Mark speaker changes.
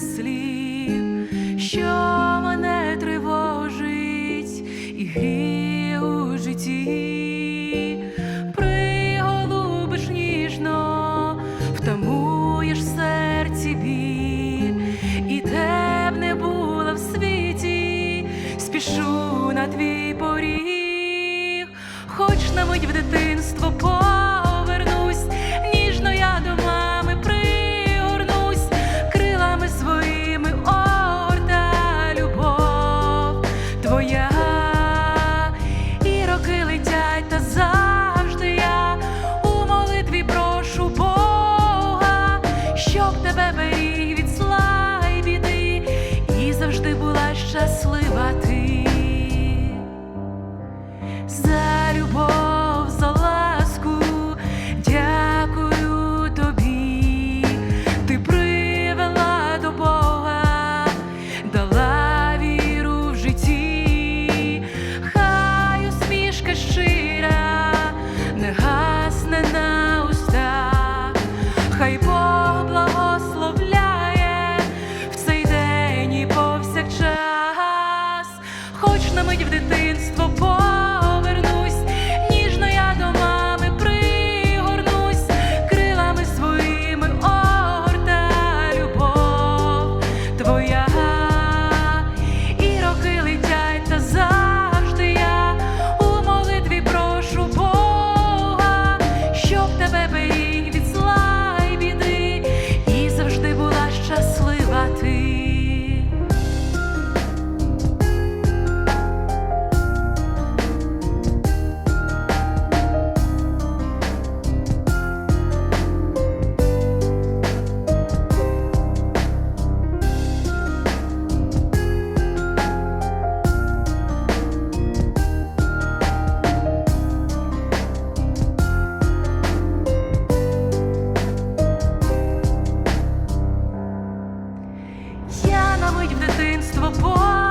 Speaker 1: слів, що мене тривожить і гріє у житті, приголубиш ніжно, втамуєш в серці біль, і те б не було в світі, спішу на твій поріг, хоч на мить в дитинство Хай в цей день і повсякчас, хоч на мить в дитинство повернусь, ніжно я до пригорнусь, крилами своїми огорта любов твоя. в дитинство. Бо...